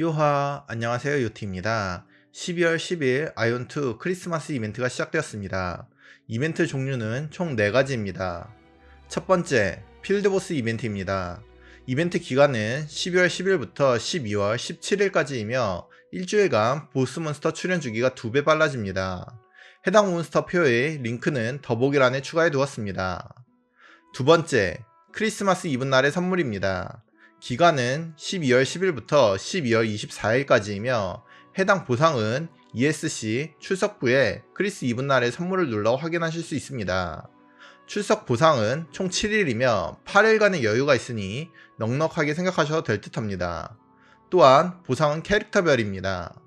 요하, 안녕하세요. 요티입니다. 12월 10일 아이온2 크리스마스 이벤트가 시작되었습니다. 이벤트 종류는 총 4가지입니다. 첫 번째, 필드보스 이벤트입니다. 이벤트 기간은 12월 10일부터 12월 17일까지이며 일주일간 보스 몬스터 출현 주기가 2배 빨라집니다. 해당 몬스터 표의 링크는 더보기란에 추가해 두었습니다. 두 번째, 크리스마스 이브 날의 선물입니다. 기간은 12월 10일부터 12월 24일까지이며 해당 보상은 ESC 출석부에 크리스 이브 날의 선물을 눌러 확인하실 수 있습니다. 출석 보상은 총 7일이며 8일간의 여유가 있으니 넉넉하게 생각하셔도 될 듯합니다. 또한 보상은 캐릭터별입니다.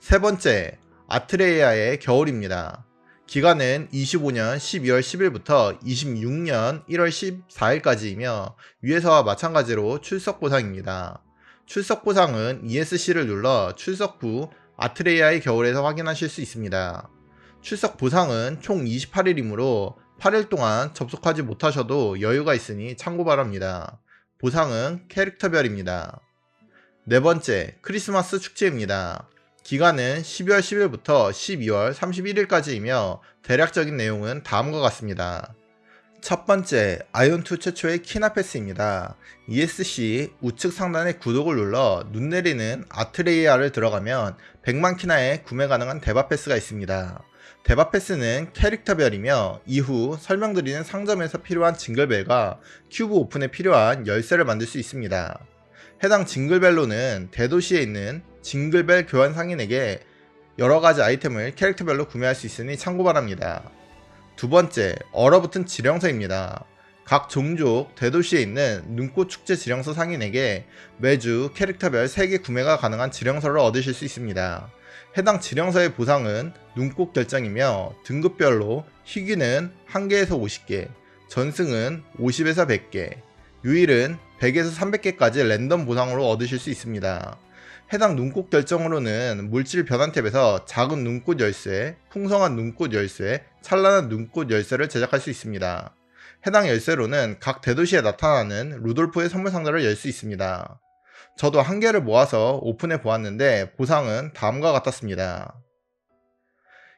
세 번째, 아트레이아의 겨울입니다. 기간은 25년 12월 10일부터 26년 1월 14일까지이며 위에서와 마찬가지로 출석 보상입니다. 출석 보상은 ESC를 눌러 출석 후 아트레이아의 겨울에서 확인하실 수 있습니다. 출석 보상은 총 28일이므로 8일 동안 접속하지 못하셔도 여유가 있으니 참고 바랍니다. 보상은 캐릭터별입니다. 네 번째, 크리스마스 축제입니다. 기간은 12월 10일부터 12월 31일까지이며 대략적인 내용은 다음과 같습니다. 첫 번째, 아이온2 최초의 키나 패스입니다. ESC 우측 상단의 구독을 눌러 눈 내리는 아트레이아를 들어가면 100만 키나에 구매 가능한 대바 패스가 있습니다. 대바 패스는 캐릭터별이며 이후 설명드리는 상점에서 필요한 징글벨과 큐브 오픈에 필요한 열쇠를 만들 수 있습니다. 해당 징글벨로는 대도시에 있는 징글벨 교환 상인에게 여러가지 아이템을 캐릭터별로 구매할 수 있으니 참고 바랍니다. 두 번째, 얼어붙은 지령서입니다. 각 종족 대도시에 있는 눈꽃 축제 지령서 상인에게 매주 캐릭터별 3개 구매가 가능한 지령서를 얻으실 수 있습니다. 해당 지령서의 보상은 눈꽃 결정이며 등급별로 희귀는 1개에서 50개, 전승은 50에서 100개, 유일은 100에서 300개까지 랜덤 보상으로 얻으실 수 있습니다. 해당 눈꽃 결정으로는 물질 변환 탭에서 작은 눈꽃 열쇠, 풍성한 눈꽃 열쇠, 찬란한 눈꽃 열쇠를 제작할 수 있습니다. 해당 열쇠로는 각 대도시에 나타나는 루돌프의 선물 상자를 열 수 있습니다. 저도 한 개를 모아서 오픈해 보았는데 보상은 다음과 같았습니다.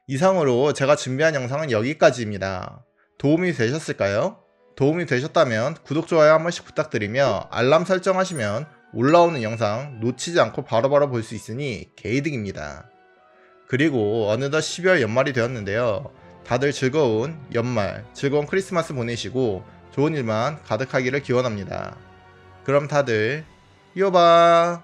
이상으로 제가 준비한 영상은 여기까지입니다. 도움이 되셨을까요? 도움이 되셨다면 구독, 좋아요 한 번씩 부탁드리며 알람 설정하시면 올라오는 영상 놓치지 않고 바로바로 볼 수 있으니 개이득입니다. 그리고 어느덧 12월 연말이 되었는데요. 다들 즐거운 연말, 즐거운 크리스마스 보내시고 좋은 일만 가득하기를 기원합니다. 그럼 다들 요바